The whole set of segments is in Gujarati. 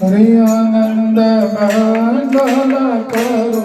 હરિયાનંદ કરો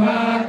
Bhagavan.